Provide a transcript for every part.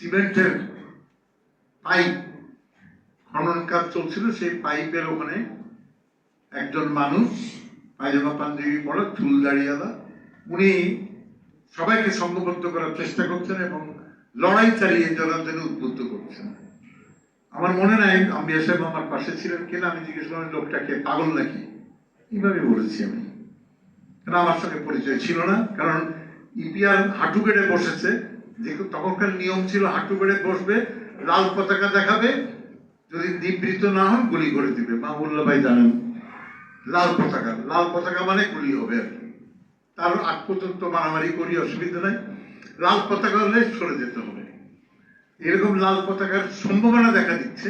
সিমেন্টের পাইপ খনন কাজ চলছিল, সেই পাইপের ওখানে একজন মানুষ, পায়জামা পাঞ্জাবি পরা, চুল দাঁড়িয়ালা উনি সবাইকে সংঘবদ্ধ করার চেষ্টা করছেন এবং লড়াই চালিয়ে জন্য উদ্বুদ্ধ করছেন। আমার মনে নাই, আমি সাহেব আমার পাশে ছিলেন কিনা, আমি জিজ্ঞেস করলাম, লোকটাকে পাগল নাকি? এইভাবে বলেছি আমি। কারণ আমার সঙ্গে পরিচয় ছিল না? কারণ ইপিআর হাঁটু বেড়ে বসেছে যে তখনকার নিয়ম ছিল হাঁটু বেড়ে বসবে, লাল পতাকা দেখাবে, যদি নিবৃত না হন গুলি করে দিবে। মাহবুল্লাহ ভাই জানেন, লাল পতাকা লাল পতাকা মানে গুলি হবে আর কি। তার আগ পর্যন্ত মারামারি করি, অসুবিধা নাই। লাল পতাকা হলে সরে যেতে হবে। এরকম লাল পতাকার সম্ভাবনা দেখা দিচ্ছে।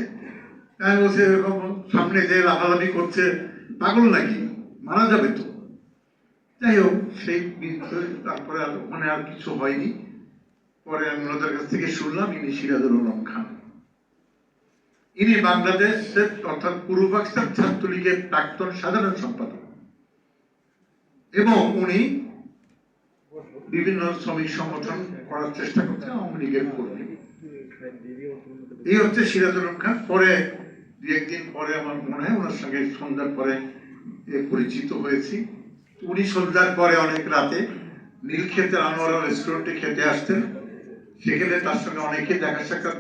আমি বলছি, এরকম সামনে যে লাফালাফি করছে, পাগল নাকি? মারা যাবে তো। যাই হোক, সেই তারপরে আর ওখানে আর কিছু হয়নি। পরে আমি ওনাদের কাছ থেকে শুনলাম, ইনি সিরাজুল আলম খান। ইনি বাংলাদেশের অর্থাৎ পূর্ব পাকিস্তান ছাত্রলীগের প্রাক্তন সাধারণ সম্পাদক। এবং উনি বিভিন্ন শ্রমিক সংগঠন করার চেষ্টা করছেন, আওয়ামী লীগের কর্মী। এই হচ্ছে সিরাজুল খান। পরে দু একদিন পরে আমার মনে হয় ওনার সঙ্গে সন্ধ্যার পরে পরিচিত হয়েছি। উনি সন্ধ্যার পরে অনেক রাতে নীলক্ষেতের আনোয়ারা রেস্টুরেন্টে খেতে আসতেন। সেখানে তার সঙ্গে অনেকে দেখা সাক্ষাৎ